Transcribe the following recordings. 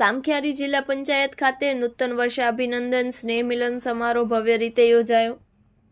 સામખિયારી જિલ્લા પંચાયત ખાતે નૂતન વર્ષે અભિનંદન, સ્નેહ મિલન સમારોહ ભવ્ય રીતે યોજાયો.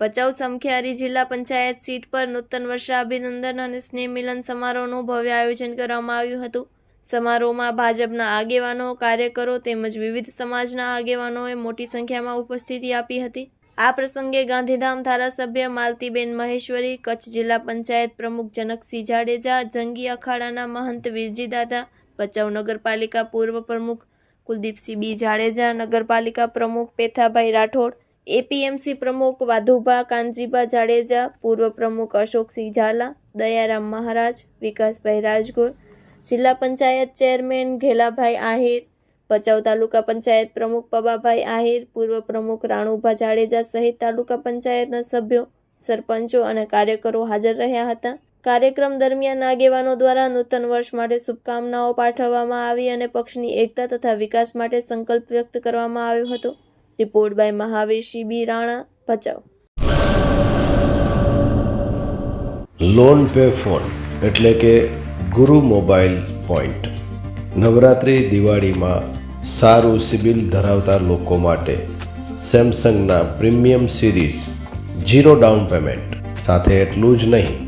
ભચાઉ સામખિયારી જિલ્લા પંચાયત સીટ પર નૂતન વર્ષે અભિનંદન અને સ્નેહ મિલન સમારોહનું ભવ્ય આયોજન કરવામાં આવ્યું હતું. સમારોહમાં ભાજપના આગેવાનો, કાર્યકરો તેમજ વિવિધ સમાજના આગેવાનોએ મોટી સંખ્યામાં ઉપસ્થિતિ આપી હતી. આ પ્રસંગે ગાંધીધામ ધારાસભ્ય માલતીબેન મહેશ્વરી, કચ્છ જિલ્લા પંચાયત પ્રમુખ જનકસિંહ જાડેજા, જંગી અખાડાના મહંત વીરજી દાદા ભચાઉ નગરપાલિકા પૂર્વ પ્રમુખ કુલદીપસિંહ બી જાડેજા, નગરપાલિકા પ્રમુખ પેથાભાઈ રાઠોડ, એપીએમસી પ્રમુખ વાધુભા કાનજીભા જાડેજા, પૂર્વ પ્રમુખ અશોકસિંહ ઝાલા, દયારામ મહારાજ, વિકાસભાઈ રાજગોર, જિલ્લા પંચાયત ચેરમેન ઘેલાભાઈ આહિર, ભચાઉ તાલુકા પંચાયત પ્રમુખ પબાભાઈ આહિર, પૂર્વ પ્રમુખ રાણુભા જાડેજા સહિત તાલુકા પંચાયતના સભ્યો, સરપંચો અને કાર્યકરો હાજર રહ્યા હતા. કાર્યક્રમ દરમિયાન આગેવાનો દ્વારા નૂતન વર્ષ માટે શુભકામનાઓ પાઠવવામાં આવી અને પક્ષની એકતા તથા વિકાસ માટે સંકલ્પ વ્યક્ત કરવામાં આવ્યો હતો. Report by Mahavir Shibi Rana, Bhachau. Loan pay phone એટલે કે ગુરુ મોબાઈલ પોઈન્ટ. નવરાત્રિ દિવાળીમાં સારું સિબિલ ધરાવતા લોકો માટે સેમસંગના premium series, zero down payment. સાથે એટલું જ નહીં